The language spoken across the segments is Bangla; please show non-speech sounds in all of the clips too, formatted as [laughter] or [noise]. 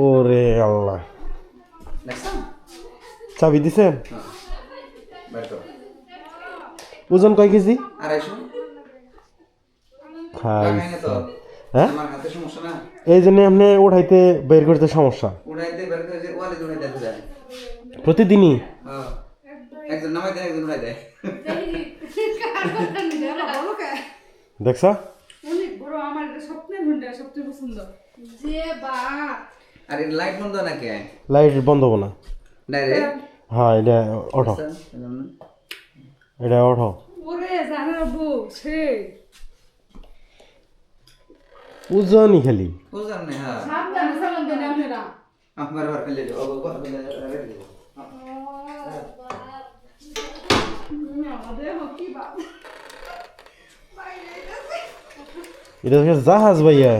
ওরে আল্লাহ। দেখছ চাবি দিছেন হ্যাঁ। ওজন কয় কেজি? খাই হ্যাঁ? আমার হাতে সমস্যা না। এই জন্য আপনি উঠাইতে বের করতে সমস্যা। প্রতিদিনই? হ্যাঁ। একজন নামাই দেয় একজন উড়াই দেয়। দেখছ? অনেক বড় আমার স্বপ্নের ঘণ্টা সবচেয়ে পছন্দ। যে বা আর এই লাইট বন্ধ নাকি? লাইট বন্ধ হব না। ডাইরেক্ট হ্যাঁ এটা ওঠো। এটা ওঠো। ওরে জানার বউ সে ওজনই খালি। বুঝলাম না হ্যাঁ। সাবধানে সালাম দেন আপনারা। আমার বার ফেলে দিও ও কথা ফেলে রেখে দিও। কি এটা জাহাজ ভাইয়া।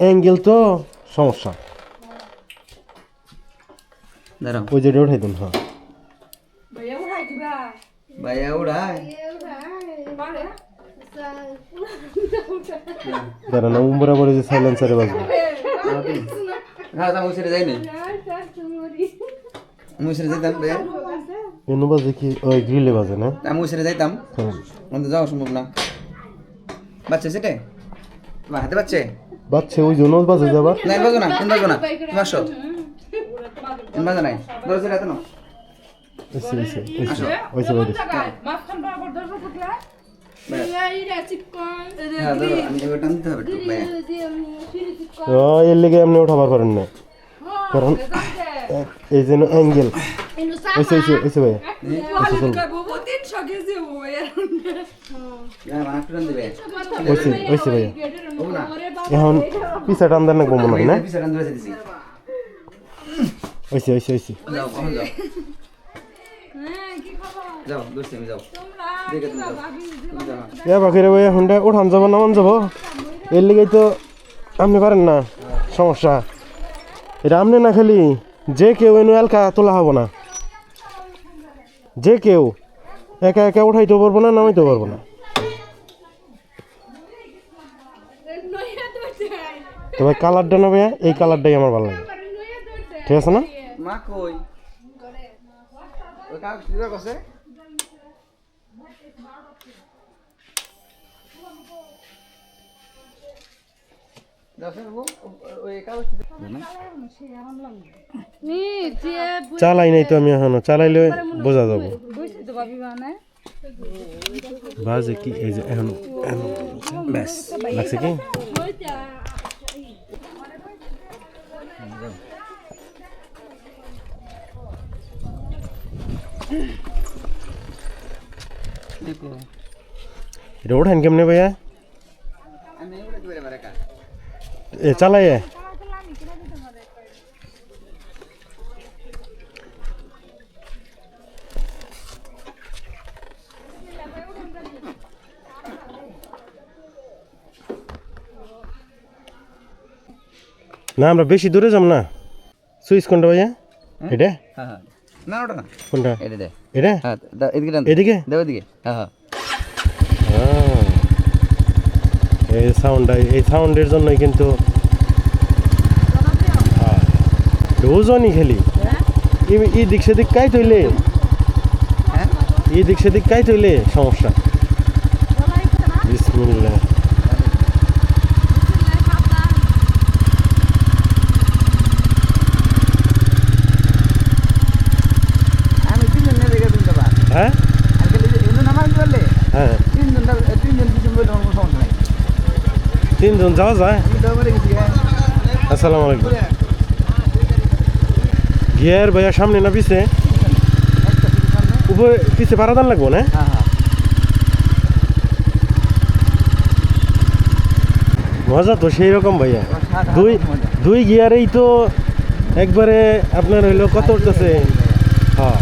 অ্যাঙ্গেল তো সমস্যা দাঁড়াও ওই যেটা উঠাই দেন হ্যাঁ ভাইয়া উঠাই দিবা ভাইয়া পারে দাঁড়ান ও বরাবর যে সাইলেন্সারে বাজবে। [laughs] হ্যাঁ তা মুসিরে যাই না। মুসিরে যাইতাম বে এনে বাজে কি ওই গ্রিলে বাজে না? তা মুসিরে যাইতাম। হ্যাঁ অন্ত যাওয়া সম্ভব না। বাচ্চা সেটে? তোমার হাতে বাচ্চে? বাচ্চা ওই জন্য বাজে যাবার না বাজো না তুমি বাজো না। তুমি আসো। তুমি বাজো নাই। হাতে নাও। ওইসে ওইসে ওইসে ওইসে বাইরে। মাঝখান বরাবর দর্শক এর লেগে আপনি উঠাবার পারেন না। কারণ এই যেন অ্যাঙ্গেল। একটু টান দিবে ওইসে ওইসে ভাইয়া। এখন পিছা টান দেন না মনে না? পিছে টান ধরে এ বাকিরে ভাইয়া হুন্ডা উঠান যাব নামান যাব। এর লেগেই তো আপনি পারেন না। সমস্যা। এটা আপনি না খালি। যে কেউ এনে এলকা তোলা হব না। যে কেউ একা একা উঠাইতে পারব না নামাইতে পারব না। তো ভাই কালারটা না ভাইয়া এই কালারটাই আমার ভালো লাগে। ঠিক আছে না? মা কই? ওই কাগজ চালাই নাই তো আমি এখনও চালাইলে বোঝা যাব। বাজে কি এই যে এখন ব্যাস লাগছে কি? এটা ওঠেন কেমনে ভাইয়া এ চালাই না আমরা বেশি দূরে যাব না সুইচ কোনটা ভাইয়া এটা হ্যাঁ হ্যাঁ না ওটা না। কোনটা? এটা দে। এটা? হ্যাঁ এদিকে টান এদিকে? দাও এদিকে হ্যাঁ হ্যাঁ। এই সাউন্ডটা এই সাউন্ডের জন্যই কিন্তু হ্যাঁ, ওজনই খেলি। এই- এই দিক সেদিক কাই তৈলে? হ্যাঁ? এই দিক সেদিক কাই তৈলে? সমস্যা। বিসমিল্লাহ আমি তিনজন নিয়ে দেখে দিতে পার হ্যাঁ আমি খালি যে এমনি নামাজ বললে হ্যাঁ তিনজন তিনজন কিছু বললে আমার কোনো সমস্যা নাই তিনজন যাওয়া যায়? আসসালামু আলাইকুম গিয়ার ভাইয়া সামনে না পিছে? উপরে পিছে পারাদান লাগবো না? হ্যাঁ হ্যাঁ। মজা তো সেই রকম ভাইয়া। দুই দুই গিয়ারেই তো একবারে আপনার হইল কত উঠতেছে? হ্যাঁ।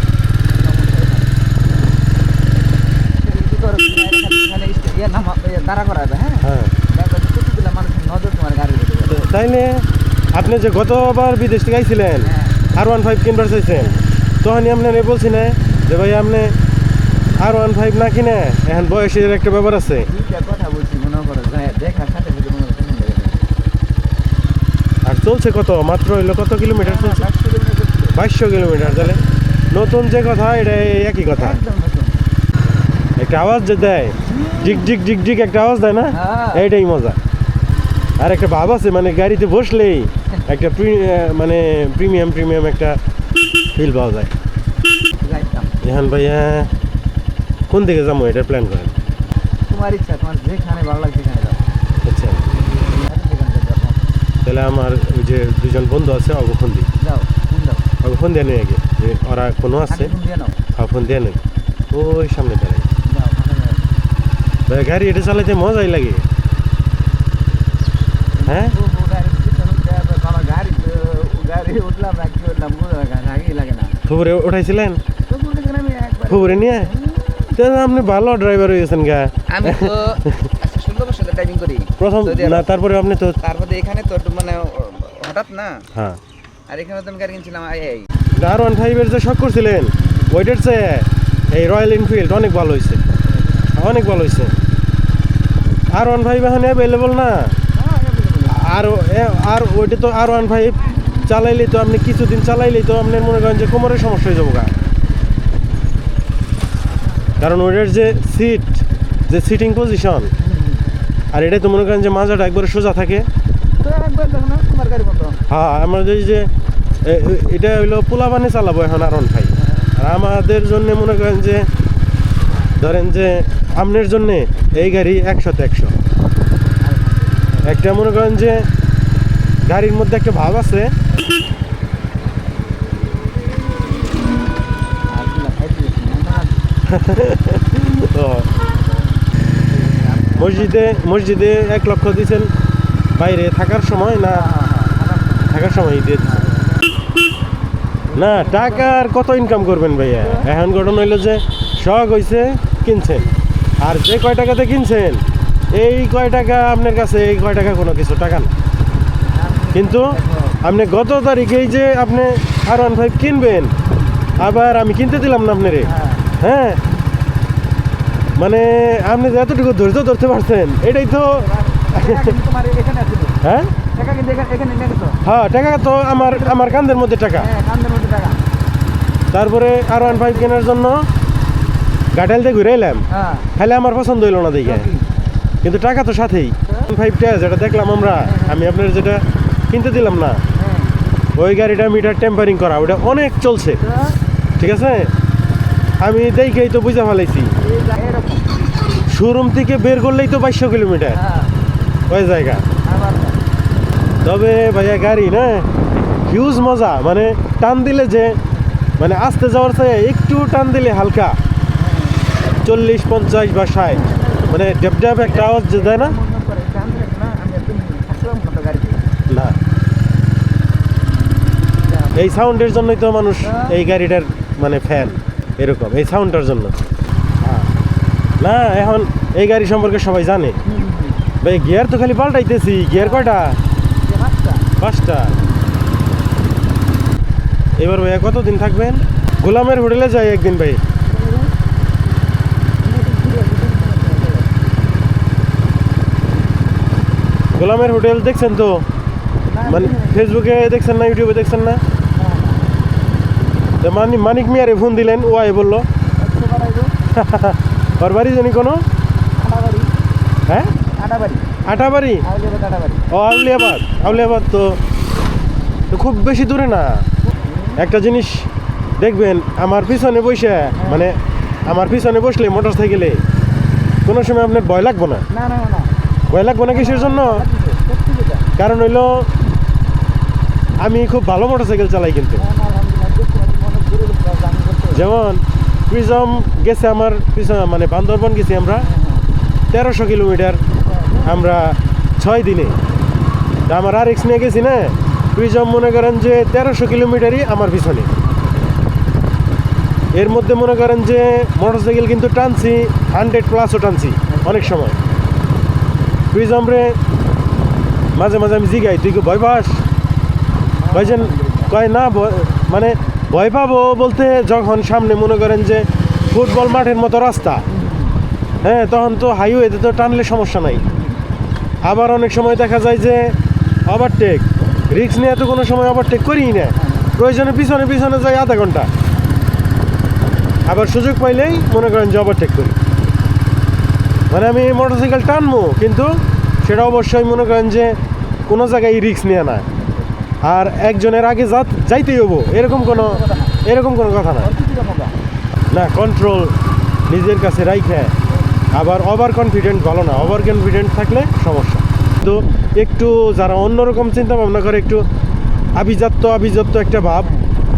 করো হ্যাঁ হ্যাঁ দেখো কিছু দিলে মানুষের নজর তোমার গাড়ির উপরে যাবে। তো তাইলে আপনি যে গতবার বিদেশ থেকে আইছিলেন। আর ওয়ান ফাইভ কিনবার চাইছেন তখনই আপনার বলছি না যে ভাই আপনি আর ওয়ান ফাইভ না কিনে এখন বয়সের একটা ব্যাপার আছে। আর চলছে কত মাত্র হইল কত কিলোমিটার চলছে কিলোমিটার বাইশশো কিলোমিটার তাহলে নতুন যে কথা এটা একই কথা একটা আওয়াজ যে দেয় জিক জিক জিক জিক একটা আওয়াজ দেয় না হ্যাঁ। এইটাই মজা আর একটা ভাব আছে মানে গাড়িতে বসলেই একটা মানে প্রিমিয়াম প্রিমিয়াম একটা ফিল পাওয়া যায়। এখন ভাইয়া কোন দিকে যাব এটা প্ল্যান করেন? তোমার ইচ্ছা তোমার যেখানে ভালো লাগে আচ্ছা। তাহলে আমার ওই যে দুজন বন্ধু আছে অগো ফোন দিই যাও। ফোন দাও দিয়ে নেই আগে যে ওরা কোনো আছে? ফোন দিয়ে নেই ওই সামনে দাঁড়াই গাড়ি এটা চালাইতে মজাই লাগে। হ্যাঁ? ফুবরে উঠাইছিলেন? ফুবরে নিয়ে? আপনি ভালো ড্রাইভার হয়ে গেছেন গা। আমি তো আচ্ছা ষোলো বছর ড্রাইভিং করি। প্রথম না তারপরে আপনি তো তারপরে এখানে তো মানে হঠাৎ না? হ্যাঁ। আর এখানে তো আমি গাড়ি কিনছিলাম আই আই। আর ওয়ান ফাইভের যে শখ করছিলেন ওইটার চেয়ে এই রয়্যাল এনফিল্ড অনেক ভালো হয়েছে অনেক ভালো হয়েছে আর ওয়ান ফাইভ এখন অ্যাভেলেবল না? আর আর ওইটা তো আর ওয়ান ফাইভ চালাইলেই তো আপনি কিছুদিন চালাইলেই তো আপনার মনে করেন যে কোমরের সমস্যা হয়ে যাব গা। কারণ ওইটার যে সিট যে সিটিং পজিশন আর এটা তো মনে করেন যে মাজাটা একবারে সোজা থাকে। তো হ্যাঁ আমরা যে এটা হইল পোলা বানে চালাবো এখন আর ওয়ান ফাইভ। আর আমাদের জন্য মনে করেন যে ধরেন যে আমনের জন্য এই গাড়ি একশো একশোতে একশো। একটা মনে করেন যে গাড়ির মধ্যে একটা ভাব আছে। [laughs] মসজিদে মসজিদে এক লক্ষ দিয়েছেন, বাইরে থাকার সময় না থাকার সময় দিয়ে না টাকা আর কত ইনকাম করবেন ভাইয়া? এখন ঘটনা হইল যে শখ হইছে কিনছেন। আর যে কয় টাকাতে কিনছেন? এই কয় টাকা আপনার কাছে এই কয় টাকা কোনো কিছু টাকা না। কিন্তু আপনি গত তারিখেই যে আপনি আর ওয়ান ফাইভ কিনবেন আবার আমি কিনতে দিলাম না আপনারে। হ্যাঁ। হ্যাঁ মানে আপনি এতটুকু ধৈর্য ধরতে পারছেন এটাই তো। হ্যাঁ? হ্যাঁ টাকা তো আমার আমার কান্দের মধ্যে টাকা। হ্যাঁ তারপরে আর ওয়ান ফাইভ কেনার জন্য গাটাল দিয়ে ঘুরে এলাম হ্যাঁ। খালি আমার পছন্দ হইল না দেখে। কিন্তু টাকা তো সাথেই। ফাইভটা যেটা দেখলাম আমরা আমি আপনার যেটা কিনতে দিলাম না। হ্যাঁ। ওই গাড়িটা মিটার টেম্পারিং করা ওটা অনেক চলছে। ঠিক আছে? আমি দেখেই তো বুঝে ফেলাইছি। শোরুম থেকে বের করলেই তো বাইশশো কিলোমিটার। হ্যাঁ। ওই জায়গা। তবে ভাইয়া গাড়ি না হিউজ মজা। মানে টান দিলে যে মানে আসতে যাওয়ার চেয়ে একটু টান দিলে হালকা। চল্লিশ পঞ্চাশ বা ষাট। মানে ডেপ ডেপ একটা আওয়াজ দেয় না? না। এই সাউন্ডের জন্যই তো মানুষ এই গাড়িটার মানে ফ্যান এরকম, এই সাউন্ডটার জন্য। না, এখন এই গাড়ি সম্পর্কে সবাই জানে। ভাই, গিয়ার তো খালি পাল্টাইতেছি, গিয়ার কয়টা? পাঁচটা। এবার ভাইয়া কতদিন থাকবেন? গোলামের হোটেলে যাই একদিন, ভাই। গোলামের হোটেল দেখছেন তো? মানে ফেসবুকে দেখছেন না ইউটিউবে দেখছেন না? তো মানি মানিক মিয়ারে ফোন দিলেন ও আয় বলল। ওর বাড়ি জানি কোনো? হ্যাঁ? আটাবাড়ি। ও আউলিয়াবাদ। আউলিয়াবাদ তো তো খুব বেশি দূরে না। একটা জিনিস দেখবেন আমার পিছনে বসে মানে আমার পিছনে বসলে মোটর সাইকেলে কোনো সময় আপনার ভয় লাগবো না না না। ভয় লাগবো না কিসের জন্য? কারণ হইল, আমি খুব ভালো মোটর সাইকেল চালাই কিন্তু। যেমন, প্রিজম গেছে আমার মানে বান্দরবন গেছি আমরা, তেরোশো কিলোমিটার আমরা ছয় দিনে। আমার আর এক্স নিয়ে গেছি না? প্রিজম মনে করেন যে তেরোশো কিলোমিটারই আমার পিছনে। এর মধ্যে মনে করেন যে মোটরসাইকেল কিন্তু টানছি, হান্ড্রেড প্লাসও টানছি অনেক সময়। প্রিজমরে মাঝে মাঝে আমি জিগাই, তুই কি ভয় পাস? ভাইজান কয় না মানে ভয় পাবো বলতে যখন সামনে মনে করেন যে ফুটবল মাঠের মতো রাস্তা হ্যাঁ তখন তো হাইওয়েতে তো টানলে সমস্যা নাই। আবার অনেক সময় দেখা যায় যে ওভারটেক রিক্স নিয়ে তো কোনো সময় ওভারটেক করিই না। প্রয়োজনে পিছনে পিছনে যাই আধা ঘণ্টা। আবার সুযোগ পাইলেই মনে করেন যে ওভারটেক করি। মানে আমি মোটরসাইকেল টানবো, কিন্তু সেটা অবশ্যই মনে করেন যে কোনো জায়গায় রিক্স নিয়ে না। আর একজনের আগে যা যাইতেই হব, এরকম কোনো এরকম কোনো কথা না। না কন্ট্রোল নিজের কাছে রাইখে। আবার ওভার কনফিডেন্ট ভালো না। ওভার কনফিডেন্ট থাকলে সমস্যা। তো একটু যারা অন্যরকম চিন্তা ভাবনা করে, একটু আভিজাত্য আভিজাত্য একটা ভাব,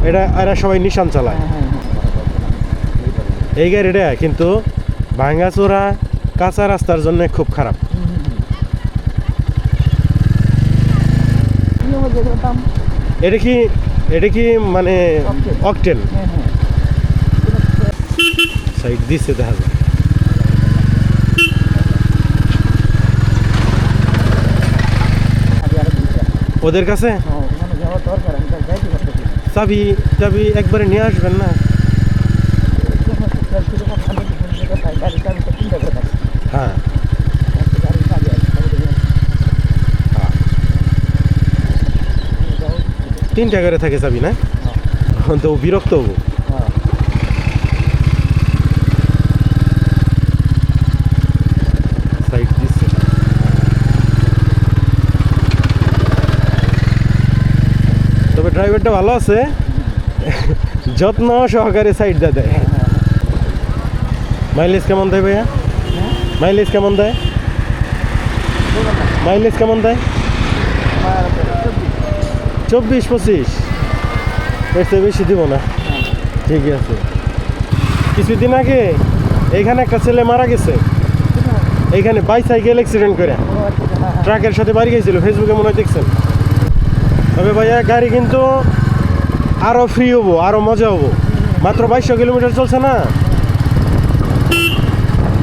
এটা এরা সবাই নিশান চালায়। এই গাড়িটা কিন্তু ভাঙ্গাচোরা কাঁচা রাস্তার জন্য খুব খারাপ। এটা কি এটা কি মানে হ্যাঁ সাইড দিছে, দেখা যায় ওদের কাছে। চাবি চাবি একবারে নিয়ে আসবেন না যখন সুপার সেরকম আমি তো ফোন করে পাই, গাড়ির চাবিটা তিনটা করে থাকে। হ্যাঁ। হ্যাঁ। তিনটা করে থাকে চাবি না? তখন তো বিরক্ত হব। হ্যাঁ। তবে ড্রাইভারটা ভালো আছে। যত্ন সহকারে সাইড দেয়। দেয় মাইলেজ কেমন দেয় ভাইয়া? মাইলেজ কেমন দেয়? মাইলেজ কেমন দেয়? চব্বিশ। পঁচিশ। এর চেয়ে বেশি দিব না। ঠিকই আছে। কিছুদিন আগে এইখানে একটা ছেলে মারা গেছে। এইখানে বাইসাইকেল অ্যাক্সিডেন্ট করে। ট্রাকের সাথে বাড়ি গেছিল ফেসবুকে মনে হয় দেখছেন। তবে ভাইয়া, গাড়ি কিন্তু আরও ফ্রি হব আরও মজা হব। মাত্র বাইশশো কিলোমিটার চলছে না?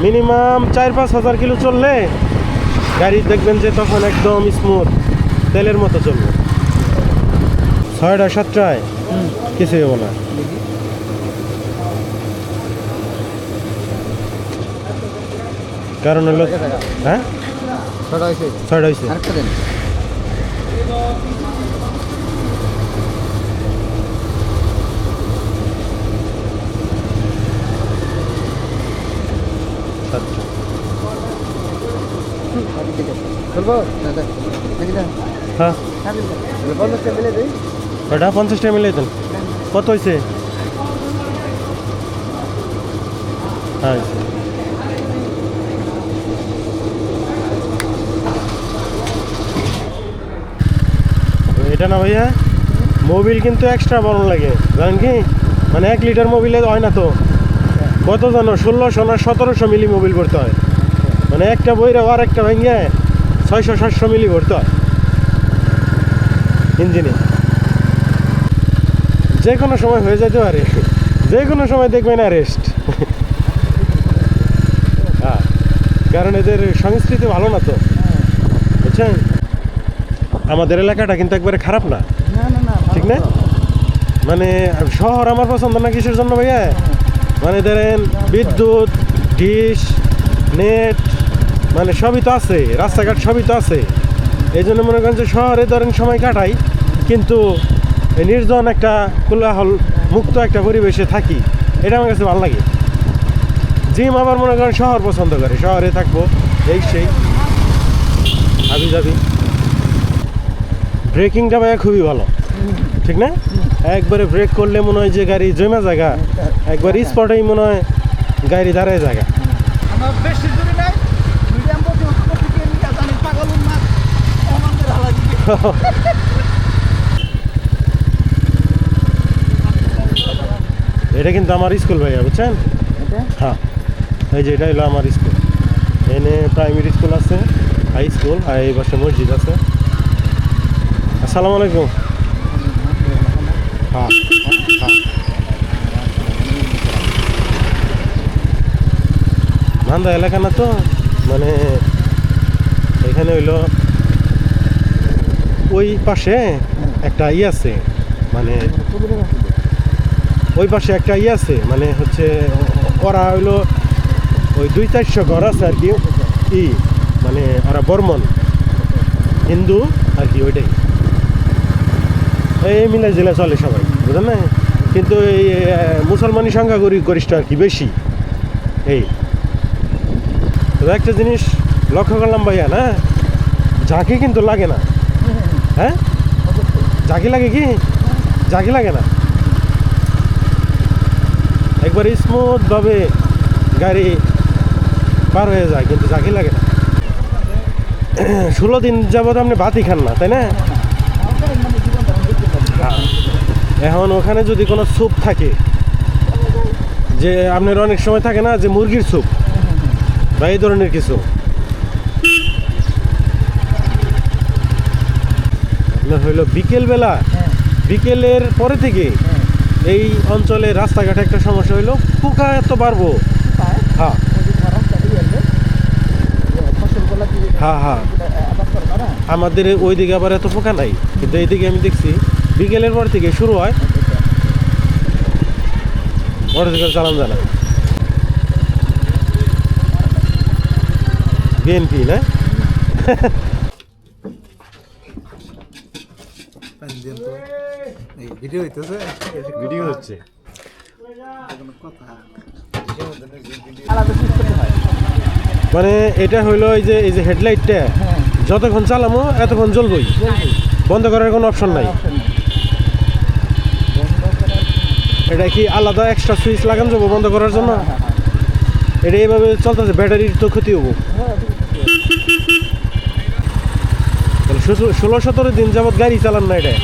মিনিমাম চার পাঁচ হাজার কিলো চললে গাড়ি দেখবেন যে তখন একদম স্মুথ তেলের মতো চলবে ছয়টা সাতটায়। কিছুই হব না কারণ হলো হ্যাঁ ছয়টা হয়েছে। ছয়টা হয়েছে আরেকটা দেন। সাতটা বাকি থেকে। বলব? না, দেন। দেখি দেন। হ্যাঁ হ্যাঁ, মিলে। ওটা পঞ্চাশ টাকা মিলাই দেন। কত হয়েছে হ্যাঁ এটা না ভাইয়া মোবিল কিন্তু এক্সট্রা বড় লাগে জানেন কি? মানে এক লিটার মোবিলে হয় না তো। কত জানো? ষোলোশো না সতেরোশো মিলি মোবিল ভরতে হয়। মানে একটা বইরা আর একটা ভেঙে ছয়শো সাতশো মিলি ভরতে ইঞ্জিনে। যে কোনো সময় হয়ে যেতে পারে। যে কোনো সময় দেখবেন অ্যারেস্ট হ্যাঁ কারণ এদের সংস্কৃতি ভালো না তো। বুঝছেন? আমাদের এলাকাটা কিন্তু একবারে খারাপ না, ঠিক না? মানে শহর আমার পছন্দ না কিসের জন্য ভাইয়া? মানে ধরেন বিদ্যুৎ ডিশ নেট মানে সবই তো আছে, রাস্তাঘাট সবই তো আছে। এই জন্য মনে করেন যে শহরে ধরেন সময় কাটাই, কিন্তু নির্জন একটা কোলাহল মুক্ত একটা পরিবেশে থাকি, এটা আমার কাছে ভালো লাগে। জিম আবার মনে করেন শহর পছন্দ করে, শহরে থাকব, এই সেই। আবি যাবি ব্রেকিংটা ভাইয়া খুবই ভালো, ঠিক না? একবারে ব্রেক করলে মনে হয় যে গাড়ি জমা জায়গা, একবার স্পটেই মনে হয় গাড়ি দাঁড়ায় জায়গা আমার বেশি দূরে নাই মিডিয়াম বলতে উপর থেকে নিয়ে জানি পাগল উন্মাদ আমাদের হালা দিবে [laughs] এটা কিন্তু আমার স্কুল ভাইয়া বুঝছেন? হ্যাঁ। এই যে এটা হলো আমার স্কুল। এনে প্রাইমারি স্কুল আছে হাই স্কুল আর এই পাশে মসজিদ আছে। আসসালামু আলাইকুম। হ্যাঁ হ্যাঁ। মান্দা এলাকা না তো? মানে এখানে হইল ওই পাশে একটা ই আছে মানে ওই পাশে একটা ই আছে মানে হচ্ছে ওরা হইল ওই দুই চারশো ঘর আছে আর কি, ই মানে ওরা বর্মন, হিন্দু আর কি ওইটাই। এই মিলে জেলে চলে সবাই, বুঝলেন না? কিন্তু এই মুসলমানি সংখ্যা গরি- গরিষ্ঠ আর কি বেশি, এই। একটা জিনিস লক্ষ্য করলাম ভাইয়া, না? ঝাঁকি কিন্তু লাগে না। হ্যাঁ? ঝাঁকি লাগে কি? ঝাঁকি লাগে না? একবার স্মুথভাবে গাড়ি পার হয়ে যায়, কিন্তু ঝাঁকি লাগে না। ষোলো দিন যাবত আপনি ভাতই খান না, তাই না? এখন ওখানে যদি কোনো স্যুপ থাকে, যে আপনার অনেক সময় থাকে না, যে মুরগির স্যুপ, বা এই ধরনের কিছু হইল বিকেলবেলা বিকেলের পরে থেকে এই অঞ্চলে রাস্তাঘাটে একটা সমস্যা হইল পোকা এত বাড়বো। হ্যাঁ। হ্যাঁ হ্যাঁ। আমাদের ওইদিকে আবার এত পোকা নাই কিন্তু এইদিকে আমি দেখছি বিকেলের পর থেকে শুরু হয়। মোটরসাইকেল চালান জানা বিএনপি না? মানে এটা হইল এই যে এই যে হেডলাইটটা। যতক্ষণ চালামো, এতক্ষণ জ্বলবই। বন্ধ করার কোনো অপশন নাই। এটা কি আলাদা এক্সট্রা সুইচ লাগান যাব বন্ধ করার জন্য? এটা এইভাবে চলতেছে, ব্যাটারির তো ক্ষতি হব। ষোলো- সতেরো দিন যাবত গাড়ি চালান না এটা এটা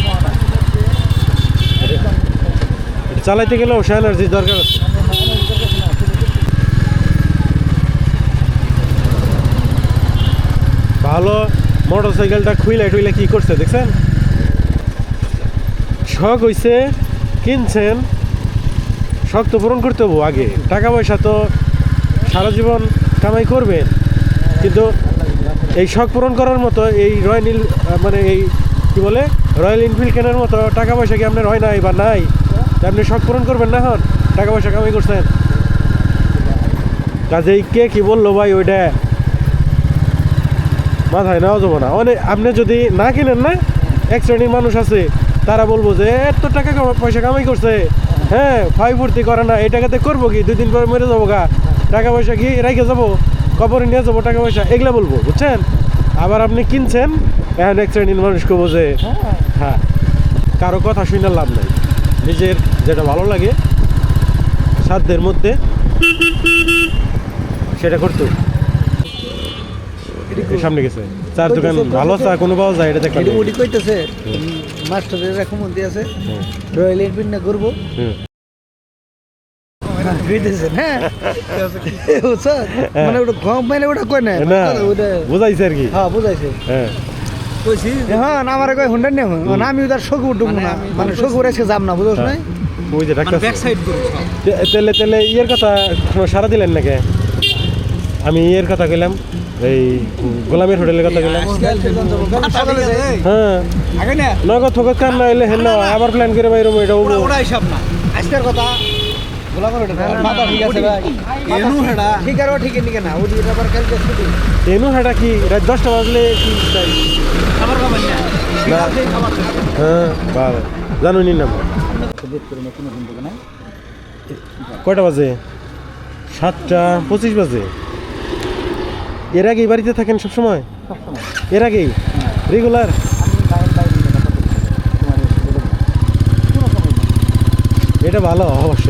চালাইতে গেলেও সে এনার্জির দরকার আছে। ভালো মোটর সাইকেলটা খুইলে টুইলে কি করছে দেখছেন? শখ হইছে, কিনছেন, শখ তো পূরণ করতে হব আগে। টাকা পয়সা তো সারা জীবন কামাই করবেন। কিন্তু এই শখ পূরণ করার মতো এই রয়্যাল মানে এই কি বলে? রয়্যাল এনফিল্ড কেনার মতো টাকা পয়সা কি আপনার হয় নাই বা নাই? আপনি শখ পূরণ করবেন না হন টাকা পয়সা কামাই করছেন? কাজেই কে কি বলল ভাই ওইটা? মাথায় নেওয়া যাব না। অনেক আপনি যদি না কিনেন না এক শ্রেণির মানুষ আছে তারা বলব যে এত টাকা পয়সা কামাই করছে। হ্যাঁ ফাই ফুর্তি করে না। এই টাকাতে করব কি? দুই দিন পরে মরে যাব গা। টাকা পয়সা কি রেখে যাব কবরে নিয়ে যাব টাকা পয়সা এগুলো বলব বুঝছেন? আবার আপনি কিনছেন এখন এক শ্রেণির মানুষকে বোঝে। হ্যাঁ। কারও কথা শুনে লাভ নাই। নিজের যেটা ভালো লাগে সাধ্যের মধ্যে সেটা করতে। সামনে গেছে। চার দোকান ভালো চা কোনো পাওয়া যায় এটা দেখলাম। উডি কইতেছে মাস্টারের রেকমেন্ড আছে। রয়্যাল [laughs] [laughs] না করব। হ্যাঁ। মানে মানে না না বুঝাইছে আর কি। হ্যাঁ বুঝাইছে। হ্যাঁ। হ্যাঁ আমার কই হুন্ডা নিয়ে মানে আমি ওটার শোক উঠব না। মানে উঠে আজকে যাম না বুঝছ না ওই যে ডাক্তার তেলে তেলে ইয়ের কথা সারা দিলেন নাকি? আমি ইয়ের কথা কইলাম এই গোলামের হোটেলের কথা কইলাম। সকালে হ্যাঁ। নগদ ফগত কান না এলে হেন আবার প্ল্যান করে বাইরম এটা না। আজকের কথা গোলামের ওটা মাথা ঠিক আছে ভাই। এনু হেডা। ঠিক আর ঠিক ঠিক না ওই দুইটা আবার কালকে ছুটি। এনু হেটা কি? রাত দশটা বাজলে কি চাই খাবার খাবেন না। হ্যাঁ বাবা জানো নি কয়টা বাজে? সাতটা পঁচিশ বাজে। এর আগেই বাড়িতে থাকেন সব সময় সবসময়। এর আগেই? রেগুলার? এটা ভালো অবশ্য।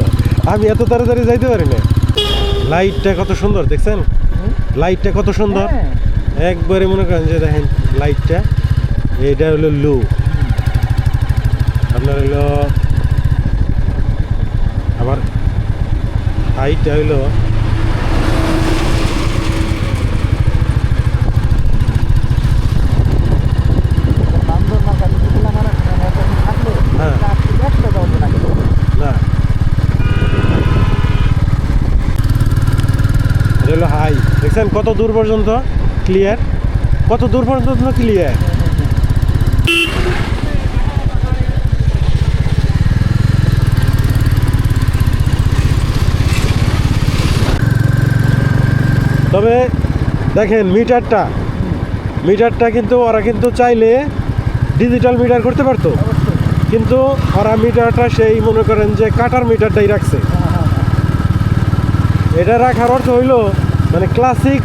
আমি এত তাড়াতাড়ি যাইতে পারি না লাইটটা কত সুন্দর দেখছেন? লাইটটা কত সুন্দর। হ্যাঁ। একবারে মনে করেন যে দেখেন লাইটটা এটা হলো লু। আপনার হলো আবার হাইটটা হইল বান্দর মাথা দিলা মারা থাকল হ্যাঁ। একটা দাও না না এটা হলো হাই দেখছেন কত দূর পর্যন্ত? ক্লিয়ার কত দূর পর্যন্ত ক্লিয়ার তবে দেখেন মিটারটা মিটারটা কিন্তু ওরা কিন্তু চাইলে ডিজিটাল মিটার করতে পারতো। কিন্তু ওরা মিটারটা সেই মনে করেন যে কাটার মিটারটাই রাখছে। এটা রাখার অর্থ হইল মানে ক্লাসিক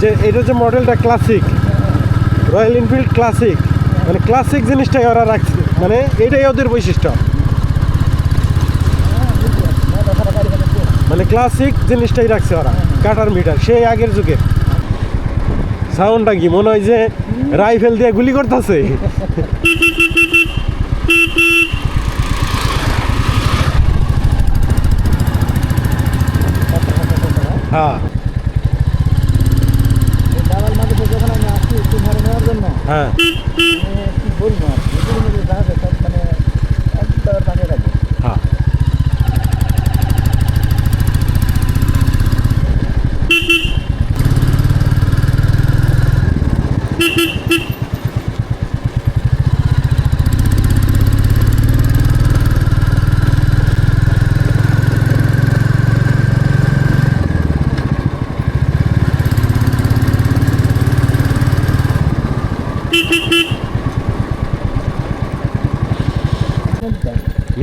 যে এটা যে মডেলটা ক্লাসিক রয়্যাল এনফিল্ড ক্লাসিক মানে ক্লাসিক জিনিসটাই ওরা রাখছে মানে এটাই ওদের বৈশিষ্ট্য। মানে ক্লাসিক জিনিসটাই রাখছে ওরা কাটার মিটার সেই আগের যুগে। সাউন্ডটা কি, মনে হয় যে রাইফেল দিয়ে গুলি করতেছে? হ্যাঁ। দালাল মাঝে যখন আমি আসছি একটু ধরে নেওয়ার জন্য। হ্যাঁ। কি বলব? আর আছে মানে একবার বাজে লাগে হ্যাঁ।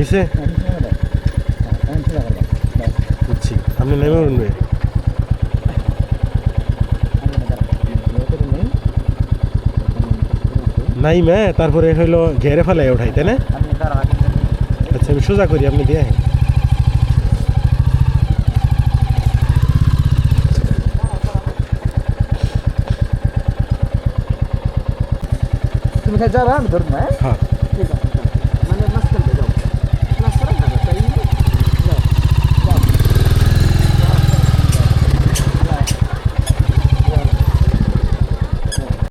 নিচে বুঝছি। আপনি নেমে উঠবে নাই মে তারপরে হইল ঘেরে ফেলাই উঠাই তাই না? আচ্ছা আমি সোজা করি আপনি দিয়ে। তুমি যাবা ধরবো হ্যাঁ? হ্যাঁ।